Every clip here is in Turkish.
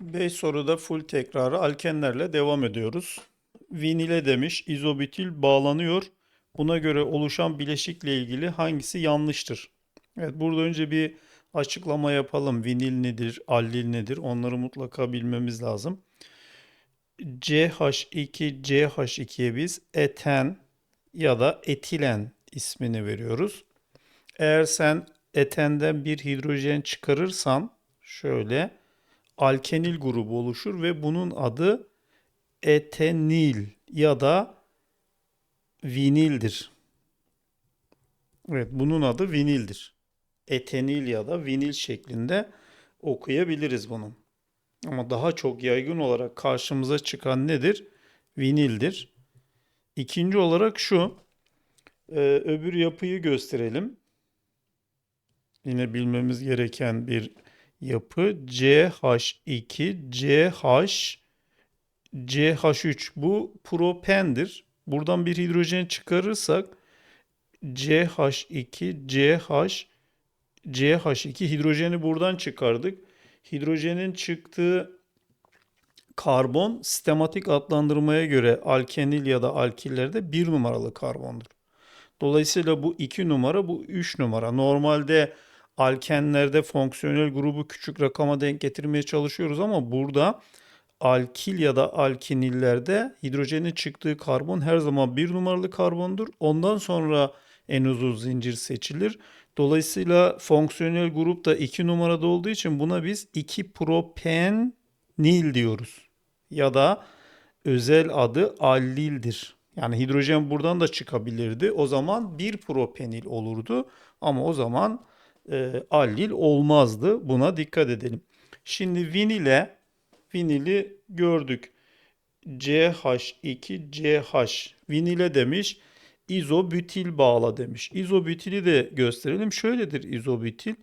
5 soruda full tekrarı alkenlerle devam ediyoruz. Vinile demiş izobutil bağlanıyor. Buna göre oluşan bileşikle ilgili hangisi yanlıştır? Evet burada önce bir açıklama yapalım. Vinil nedir, allil nedir? Onları mutlaka bilmemiz lazım. CH2, CH2'ye biz eten ya da etilen ismini veriyoruz. Eğer sen etenden bir hidrojen çıkarırsan şöyle alkenil grubu oluşur ve bunun adı etenil ya da vinildir. Evet, bunun adı vinildir. Etenil ya da vinil şeklinde okuyabiliriz bunu. Ama daha çok yaygın olarak karşımıza çıkan nedir? Vinildir. İkinci olarak şu, e, öbür yapıyı gösterelim. Yine bilmemiz gereken bir yapı CH2, CH, CH3 bu propendir. Buradan bir hidrojen çıkarırsak CH2, CH, CH2 hidrojeni buradan çıkardık. Hidrojenin çıktığı karbon sistematik adlandırmaya göre alkenil ya da alkillerde bir numaralı karbondur. Dolayısıyla bu 2 numara, bu 3 numara. Normalde alkenlerde fonksiyonel grubu küçük rakama denk getirmeye çalışıyoruz ama burada alkil ya da alkinillerde hidrojenin çıktığı karbon her zaman bir numaralı karbondur. Ondan sonra en uzun zincir seçilir. Dolayısıyla fonksiyonel grup da 2 numarada olduğu için buna biz 2 propenil diyoruz. Ya da özel adı allildir. Yani hidrojen buradan da çıkabilirdi. O zaman 1 propenil olurdu. Ama o zaman e, allil olmazdı. Buna dikkat edelim. Şimdi vinile vinili gördük. CH2 CH vinile demiş. İzobutil bağla demiş. İzobutili de gösterelim. Şöyledir izobutil.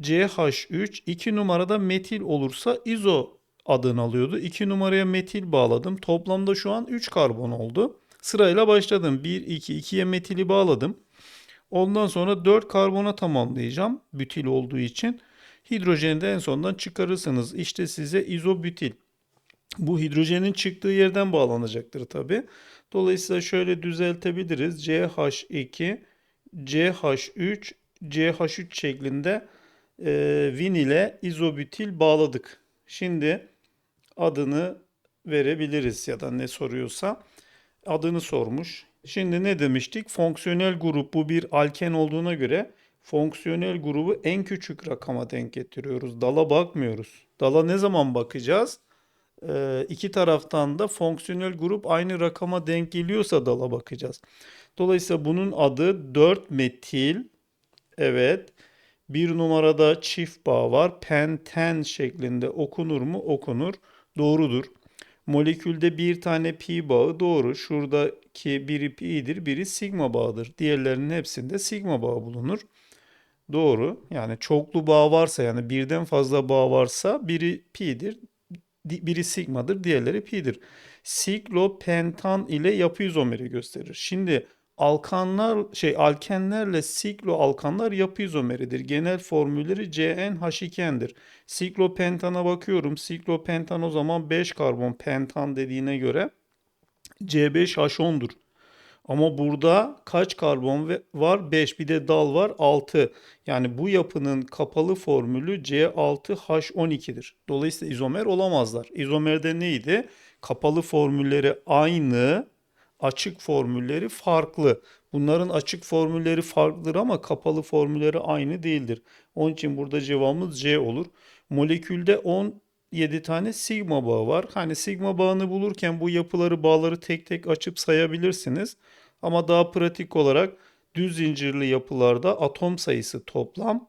CH3 2 numarada metil olursa izo adını alıyordu. 2 numaraya metil bağladım. Toplamda şu an 3 karbon oldu. Sırayla başladım. 1 2 2'ye metili bağladım. Ondan sonra 4 karbona tamamlayacağım. Bütil olduğu için. Hidrojeni de en sondan çıkarırsınız. İşte size izobutil. Bu hidrojenin çıktığı yerden bağlanacaktır tabi. Dolayısıyla şöyle düzeltebiliriz. CH2, CH3, CH3 şeklinde e, vinile izobutil bağladık. Şimdi adını verebiliriz ya da ne soruyorsa adını sormuş. Şimdi ne demiştik? Fonksiyonel grup bu bir alken olduğuna göre fonksiyonel grubu en küçük rakama denk getiriyoruz. Dala bakmıyoruz. Dala ne zaman bakacağız? Ee, iki taraftan da fonksiyonel grup aynı rakama denk geliyorsa dala bakacağız. Dolayısıyla bunun adı 4 metil. Evet. Bir numarada çift bağ var. Penten şeklinde okunur mu? Okunur. Doğrudur. Molekülde bir tane pi bağı doğru. Şuradaki biri pi'dir, biri sigma bağıdır. Diğerlerinin hepsinde sigma bağı bulunur. Doğru. Yani çoklu bağ varsa yani birden fazla bağ varsa biri pi'dir, biri sigmadır, diğerleri pi'dir. Siklopentan ile yapı izomeri gösterir. Şimdi alkanlar şey alkenlerle sikloalkanlar yapı izomeridir. Genel formülleri CnH2n'dir. Siklopentana bakıyorum. Siklopentan o zaman 5 karbon pentan dediğine göre C5H10'dur. Ama burada kaç karbon var? 5. Bir de dal var 6. Yani bu yapının kapalı formülü C6H12'dir. Dolayısıyla izomer olamazlar. İzomerde neydi? Kapalı formülleri aynı, açık formülleri farklı. Bunların açık formülleri farklıdır ama kapalı formülleri aynı değildir. Onun için burada cevabımız C olur. Molekülde 17 tane sigma bağı var. Hani sigma bağını bulurken bu yapıları bağları tek tek açıp sayabilirsiniz. Ama daha pratik olarak düz zincirli yapılarda atom sayısı toplam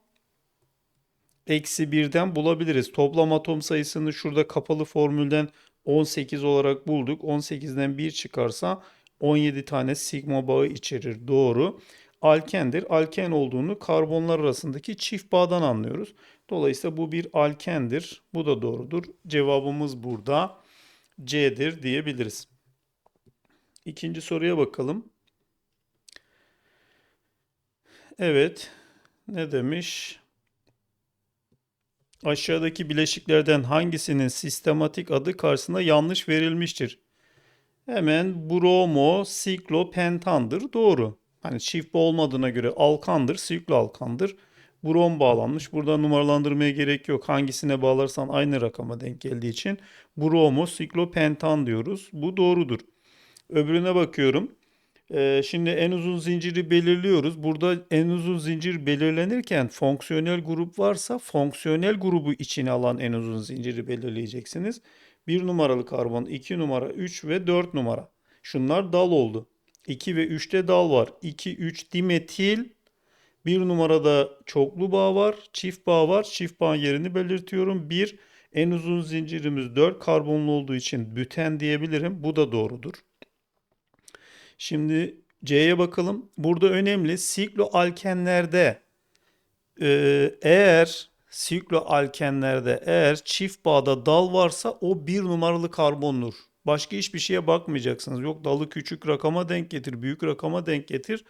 eksi birden bulabiliriz. Toplam atom sayısını şurada kapalı formülden 18 olarak bulduk. 18'den 1 çıkarsa 17 tane sigma bağı içerir. Doğru. Alkendir. Alken olduğunu karbonlar arasındaki çift bağdan anlıyoruz. Dolayısıyla bu bir alkendir. Bu da doğrudur. Cevabımız burada C'dir diyebiliriz. İkinci soruya bakalım. Evet. Ne demiş? Aşağıdaki bileşiklerden hangisinin sistematik adı karşısında yanlış verilmiştir? Hemen bromo, siklopentandır. Doğru. Hani bağ olmadığına göre alkandır, sikloalkandır. Brom bağlanmış. Burada numaralandırmaya gerek yok. Hangisine bağlarsan aynı rakama denk geldiği için bromo, siklopentan diyoruz. Bu doğrudur. Öbürüne bakıyorum. Ee, şimdi en uzun zinciri belirliyoruz. Burada en uzun zincir belirlenirken fonksiyonel grup varsa fonksiyonel grubu içine alan en uzun zinciri belirleyeceksiniz. 1 numaralı karbon, 2 numara, 3 ve 4 numara. Şunlar dal oldu. 2 ve 3'te dal var. 2, 3 dimetil. 1 numarada çoklu bağ var, çift bağ var. Çift bağın yerini belirtiyorum. 1, en uzun zincirimiz 4 karbonlu olduğu için büten diyebilirim. Bu da doğrudur. Şimdi C'ye bakalım. Burada önemli sikloalkenlerde e, eğer sikloalkenlerde eğer çift bağda dal varsa o bir numaralı karbondur. Başka hiçbir şeye bakmayacaksınız. Yok dalı küçük rakama denk getir, büyük rakama denk getir.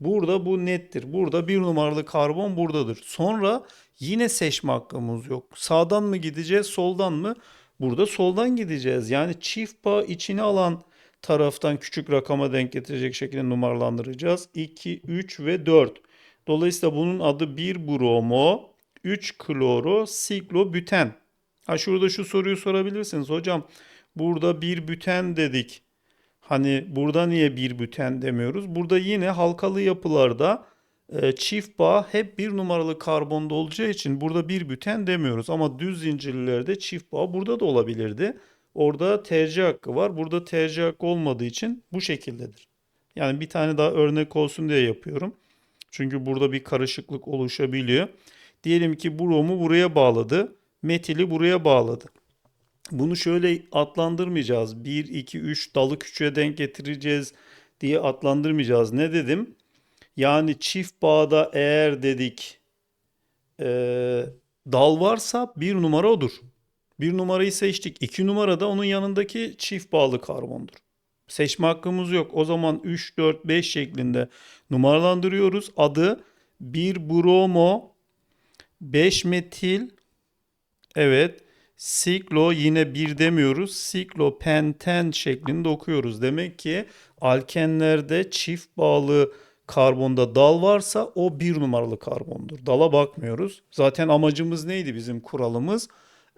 Burada bu nettir. Burada bir numaralı karbon buradadır. Sonra yine seçme hakkımız yok. Sağdan mı gideceğiz, soldan mı? Burada soldan gideceğiz. Yani çift bağ içine alan taraftan küçük rakama denk getirecek şekilde numaralandıracağız. 2, 3 ve 4. Dolayısıyla bunun adı 1 bromo, 3 kloro, siklobüten. Ha şurada şu soruyu sorabilirsiniz. Hocam burada bir büten dedik. Hani burada niye bir büten demiyoruz? Burada yine halkalı yapılarda e, çift bağ hep bir numaralı karbonda olacağı için burada bir büten demiyoruz. Ama düz zincirlerde çift bağ burada da olabilirdi. Orada tercih hakkı var. Burada tercih hakkı olmadığı için bu şekildedir. Yani bir tane daha örnek olsun diye yapıyorum. Çünkü burada bir karışıklık oluşabiliyor. Diyelim ki bromu buraya bağladı. Metili buraya bağladı. Bunu şöyle adlandırmayacağız. 1, 2, 3 dalı küçüğe denk getireceğiz diye adlandırmayacağız. Ne dedim? Yani çift bağda eğer dedik e, dal varsa bir numara odur. Bir numarayı seçtik. İki numarada onun yanındaki çift bağlı karbondur. Seçme hakkımız yok. O zaman 3, 4, 5 şeklinde numaralandırıyoruz. Adı 1 bromo, 5 metil, evet, siklo yine 1 demiyoruz. Siklopenten şeklinde okuyoruz. Demek ki alkenlerde çift bağlı karbonda dal varsa o bir numaralı karbondur. Dala bakmıyoruz. Zaten amacımız neydi bizim kuralımız?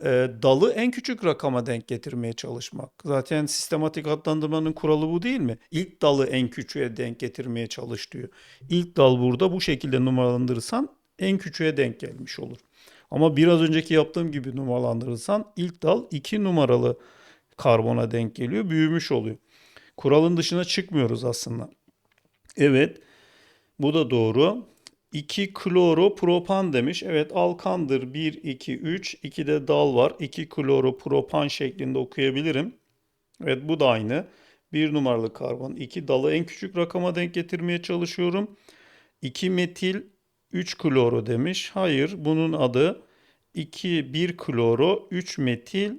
e, dalı en küçük rakama denk getirmeye çalışmak. Zaten sistematik adlandırmanın kuralı bu değil mi? İlk dalı en küçüğe denk getirmeye çalış diyor. İlk dal burada bu şekilde numaralandırırsan en küçüğe denk gelmiş olur. Ama biraz önceki yaptığım gibi numaralandırırsan ilk dal 2 numaralı karbona denk geliyor, büyümüş oluyor. Kuralın dışına çıkmıyoruz aslında. Evet, bu da doğru. 2 kloropropan demiş. Evet alkandır. 1, 2, 3. 2 de dal var. 2 kloropropan şeklinde okuyabilirim. Evet bu da aynı. 1 numaralı karbon. 2 dalı en küçük rakama denk getirmeye çalışıyorum. 2 metil 3 kloro demiş. Hayır bunun adı 2 1 kloro 3 metil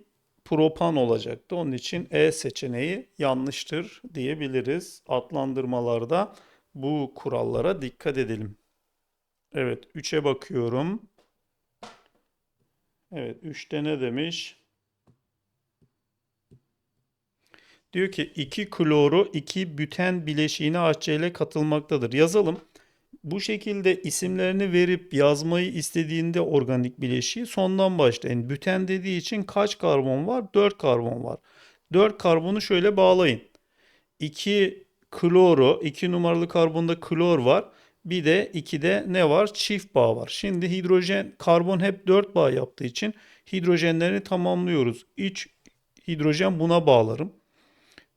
propan olacaktı. Onun için E seçeneği yanlıştır diyebiliriz. Adlandırmalarda bu kurallara dikkat edelim. Evet 3'e bakıyorum. Evet 3'te ne demiş? Diyor ki 2 kloro 2 büten bileşiğine HCl katılmaktadır. Yazalım. Bu şekilde isimlerini verip yazmayı istediğinde organik bileşiği sondan başlayın. Büten dediği için kaç karbon var? 4 karbon var. 4 karbonu şöyle bağlayın. 2 kloro, 2 numaralı karbonda klor var. Bir de 2'de ne var? Çift bağ var. Şimdi hidrojen, karbon hep 4 bağ yaptığı için hidrojenlerini tamamlıyoruz. 3 hidrojen buna bağlarım.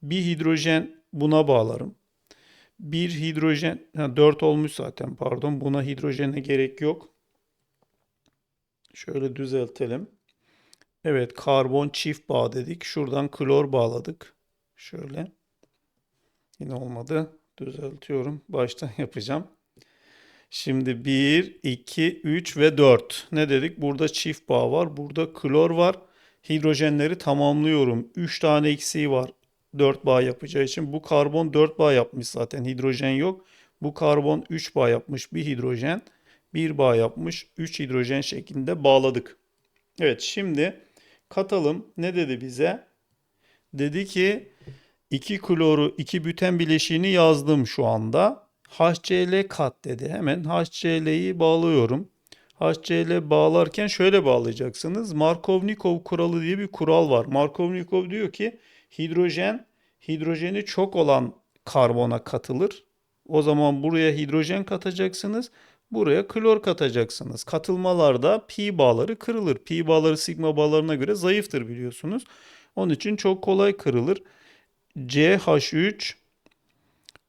Bir hidrojen buna bağlarım. Bir hidrojen, ha 4 olmuş zaten pardon. Buna hidrojene gerek yok. Şöyle düzeltelim. Evet karbon çift bağ dedik. Şuradan klor bağladık. Şöyle. Yine olmadı. Düzeltiyorum. Baştan yapacağım. Şimdi 1, 2, 3 ve 4. Ne dedik? Burada çift bağ var. Burada klor var. Hidrojenleri tamamlıyorum. 3 tane eksiği var. 4 bağ yapacağı için. Bu karbon 4 bağ yapmış zaten. Hidrojen yok. Bu karbon 3 bağ yapmış. Bir hidrojen 1 bağ yapmış. 3 hidrojen şeklinde bağladık. Evet şimdi katalım. Ne dedi bize? Dedi ki 2 kloru 2 büten bileşiğini yazdım şu anda. HCl kat dedi. Hemen HCl'yi bağlıyorum. HCl bağlarken şöyle bağlayacaksınız. Markovnikov kuralı diye bir kural var. Markovnikov diyor ki hidrojen hidrojeni çok olan karbona katılır. O zaman buraya hidrojen katacaksınız. Buraya klor katacaksınız. Katılmalarda pi bağları kırılır. Pi bağları sigma bağlarına göre zayıftır biliyorsunuz. Onun için çok kolay kırılır. CH3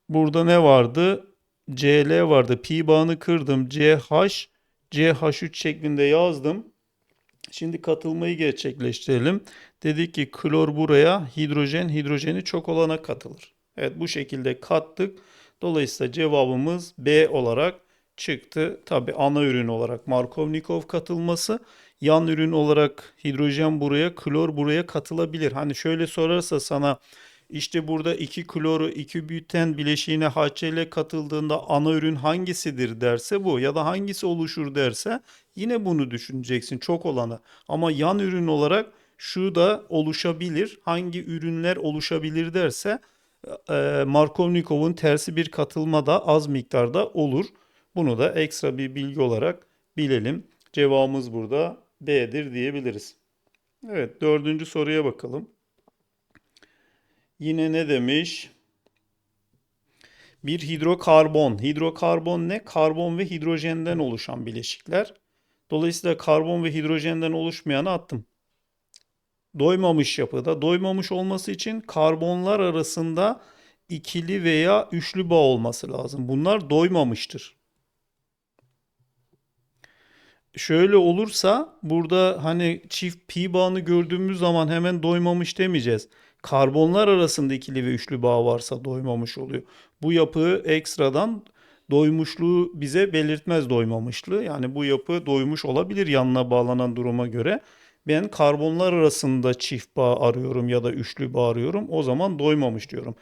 burada ne vardı? Cl vardı. Pi bağını kırdım. CH CH3 şeklinde yazdım. Şimdi katılmayı gerçekleştirelim. Dedik ki klor buraya, hidrojen hidrojeni çok olana katılır. Evet bu şekilde kattık. Dolayısıyla cevabımız B olarak çıktı. Tabi ana ürün olarak Markovnikov katılması, yan ürün olarak hidrojen buraya, klor buraya katılabilir. Hani şöyle sorarsa sana işte burada 2 kloru 2 büten bileşiğine HCl katıldığında ana ürün hangisidir derse bu ya da hangisi oluşur derse yine bunu düşüneceksin çok olanı. Ama yan ürün olarak şu da oluşabilir. Hangi ürünler oluşabilir derse e, Markovnikov'un tersi bir katılma da az miktarda olur. Bunu da ekstra bir bilgi olarak bilelim. Cevabımız burada B'dir diyebiliriz. Evet dördüncü soruya bakalım. Yine ne demiş? Bir hidrokarbon. Hidrokarbon ne? Karbon ve hidrojenden oluşan bileşikler. Dolayısıyla karbon ve hidrojenden oluşmayanı attım. Doymamış yapıda. Doymamış olması için karbonlar arasında ikili veya üçlü bağ olması lazım. Bunlar doymamıştır. Şöyle olursa burada hani çift pi bağını gördüğümüz zaman hemen doymamış demeyeceğiz. Karbonlar arasında ikili ve üçlü bağ varsa doymamış oluyor. Bu yapı ekstradan doymuşluğu bize belirtmez doymamışlığı. Yani bu yapı doymuş olabilir yanına bağlanan duruma göre. Ben karbonlar arasında çift bağ arıyorum ya da üçlü bağ arıyorum. O zaman doymamış diyorum.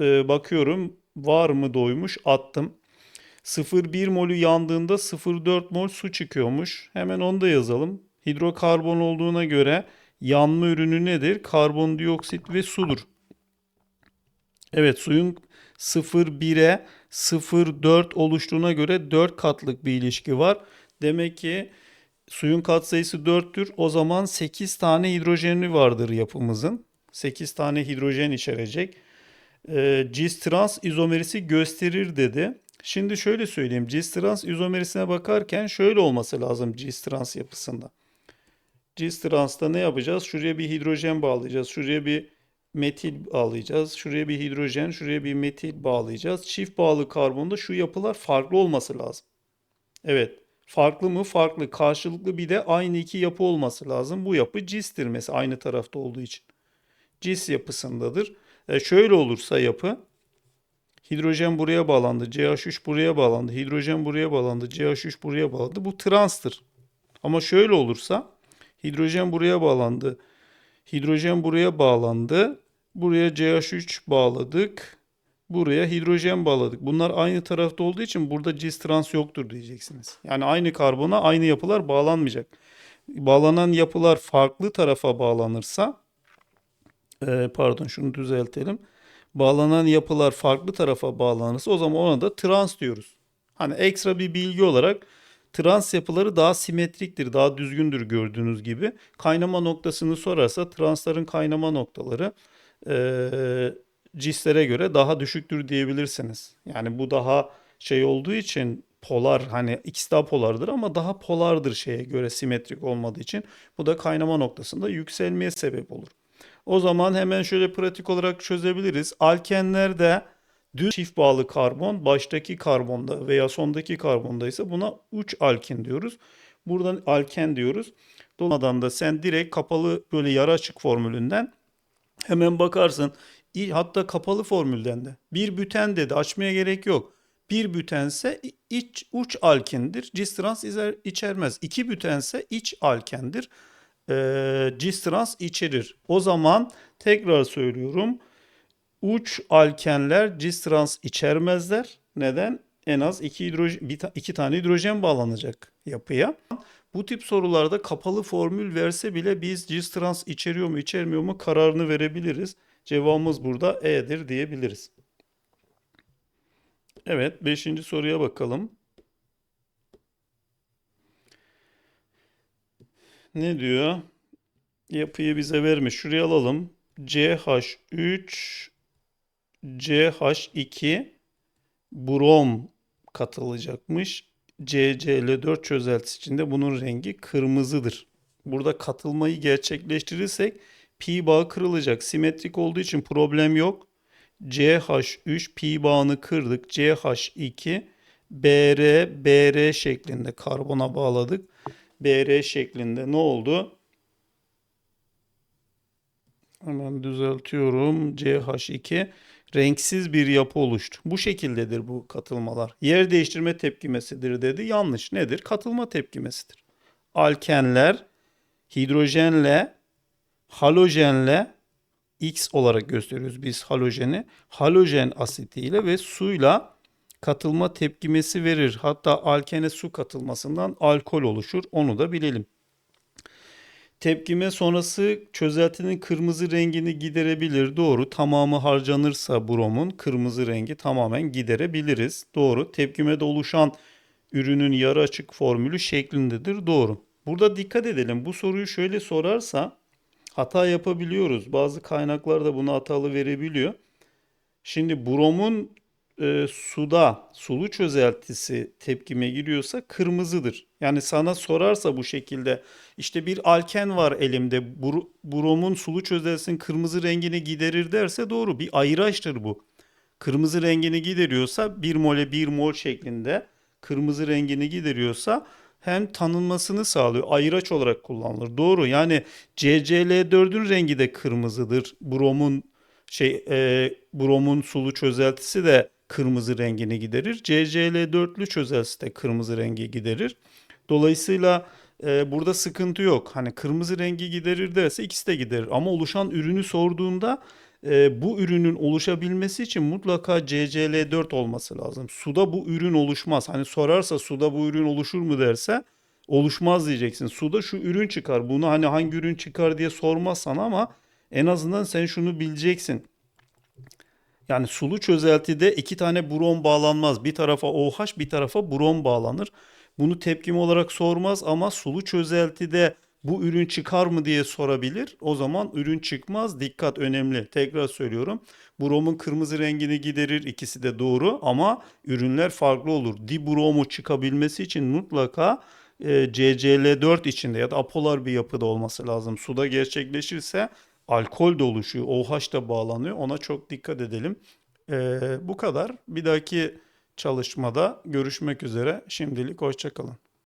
Ee, bakıyorum var mı doymuş attım. 0,1 molü yandığında 0,4 mol su çıkıyormuş. Hemen onu da yazalım. Hidrokarbon olduğuna göre yanma ürünü nedir? Karbondioksit ve sudur. Evet suyun 0,1'e 0,4 oluştuğuna göre 4 katlık bir ilişki var. Demek ki suyun katsayısı 4'tür. O zaman 8 tane hidrojeni vardır yapımızın. 8 tane hidrojen içerecek. E, cis trans izomerisi gösterir dedi. Şimdi şöyle söyleyeyim. Cis trans izomerisine bakarken şöyle olması lazım cis trans yapısında. Cis transta ne yapacağız? Şuraya bir hidrojen bağlayacağız. Şuraya bir metil bağlayacağız. Şuraya bir hidrojen, şuraya bir metil bağlayacağız. Çift bağlı karbonda şu yapılar farklı olması lazım. Evet. Farklı mı? Farklı. Karşılıklı bir de aynı iki yapı olması lazım. Bu yapı cistir mesela aynı tarafta olduğu için. Cis yapısındadır. E şöyle olursa yapı hidrojen buraya bağlandı. CH3 buraya bağlandı. Hidrojen buraya bağlandı. CH3 buraya bağlandı. Bu transtır. Ama şöyle olursa hidrojen buraya bağlandı. Hidrojen buraya bağlandı. Buraya CH3 bağladık. Buraya hidrojen bağladık. Bunlar aynı tarafta olduğu için burada cis trans yoktur diyeceksiniz. Yani aynı karbona aynı yapılar bağlanmayacak. Bağlanan yapılar farklı tarafa bağlanırsa e, pardon şunu düzeltelim. Bağlanan yapılar farklı tarafa bağlanırsa o zaman ona da trans diyoruz. Hani ekstra bir bilgi olarak trans yapıları daha simetriktir, daha düzgündür gördüğünüz gibi. Kaynama noktasını sorarsa transların kaynama noktaları e, cislere göre daha düşüktür diyebilirsiniz. Yani bu daha şey olduğu için polar hani ikisi daha polardır ama daha polardır şeye göre simetrik olmadığı için bu da kaynama noktasında yükselmeye sebep olur. O zaman hemen şöyle pratik olarak çözebiliriz. Alkenlerde düz çift bağlı karbon baştaki karbonda veya sondaki karbonda ise buna uç alkin diyoruz. Buradan alken diyoruz. Dolmadan da sen direkt kapalı böyle yarı açık formülünden hemen bakarsın. Hatta kapalı formülden de. Bir büten dedi açmaya gerek yok. Bir bütense iç uç alkindir. Cis trans içermez. İki bütense iç alkendir e, cis trans içerir. O zaman tekrar söylüyorum. Uç alkenler cis trans içermezler. Neden? En az iki, hidrojen, bir, iki tane hidrojen bağlanacak yapıya. Bu tip sorularda kapalı formül verse bile biz cis trans içeriyor mu içermiyor mu kararını verebiliriz. Cevabımız burada E'dir diyebiliriz. Evet, beşinci soruya bakalım. Ne diyor? Yapıyı bize vermiş. Şuraya alalım. CH3 CH2 brom katılacakmış. CCl4 çözeltisi içinde bunun rengi kırmızıdır. Burada katılmayı gerçekleştirirsek pi bağı kırılacak. Simetrik olduğu için problem yok. CH3 pi bağını kırdık. CH2 BR BR şeklinde karbona bağladık. BR şeklinde ne oldu? Hemen düzeltiyorum. CH2 renksiz bir yapı oluştu. Bu şekildedir bu katılmalar. Yer değiştirme tepkimesidir dedi. Yanlış. Nedir? Katılma tepkimesidir. Alkenler hidrojenle halojenle X olarak gösteriyoruz biz halojeni. Halojen asitiyle ve suyla katılma tepkimesi verir. Hatta alkene su katılmasından alkol oluşur. Onu da bilelim. Tepkime sonrası çözeltinin kırmızı rengini giderebilir. Doğru. Tamamı harcanırsa bromun kırmızı rengi tamamen giderebiliriz. Doğru. Tepkimede oluşan ürünün yarı açık formülü şeklindedir. Doğru. Burada dikkat edelim. Bu soruyu şöyle sorarsa hata yapabiliyoruz. Bazı kaynaklar da buna hatalı verebiliyor. Şimdi bromun e, suda sulu çözeltisi tepkime giriyorsa kırmızıdır. Yani sana sorarsa bu şekilde işte bir alken var elimde bur- bromun sulu çözeltisinin kırmızı rengini giderir derse doğru bir ayıraçtır bu. Kırmızı rengini gideriyorsa 1 mole 1 mol şeklinde kırmızı rengini gideriyorsa hem tanınmasını sağlıyor. Ayıraç olarak kullanılır. Doğru. Yani CCl4'ün rengi de kırmızıdır. Bromun şey e, bromun sulu çözeltisi de kırmızı rengini giderir. CCl4'lü çözeltisi de kırmızı rengi giderir. Dolayısıyla e, burada sıkıntı yok. Hani kırmızı rengi giderir derse ikisi de giderir. Ama oluşan ürünü sorduğunda e, bu ürünün oluşabilmesi için mutlaka CCl4 olması lazım. Suda bu ürün oluşmaz. Hani sorarsa suda bu ürün oluşur mu derse oluşmaz diyeceksin. Suda şu ürün çıkar. Bunu hani hangi ürün çıkar diye sormazsan ama en azından sen şunu bileceksin. Yani sulu çözeltide iki tane brom bağlanmaz. Bir tarafa OH bir tarafa brom bağlanır. Bunu tepkime olarak sormaz ama sulu çözeltide bu ürün çıkar mı diye sorabilir. O zaman ürün çıkmaz. Dikkat önemli. Tekrar söylüyorum. Bromun kırmızı rengini giderir. İkisi de doğru ama ürünler farklı olur. Dibromu çıkabilmesi için mutlaka e, CCl4 içinde ya da apolar bir yapıda olması lazım. Suda gerçekleşirse alkol de oluşuyor. OH da bağlanıyor. Ona çok dikkat edelim. Ee, bu kadar. Bir dahaki çalışmada görüşmek üzere. Şimdilik hoşçakalın.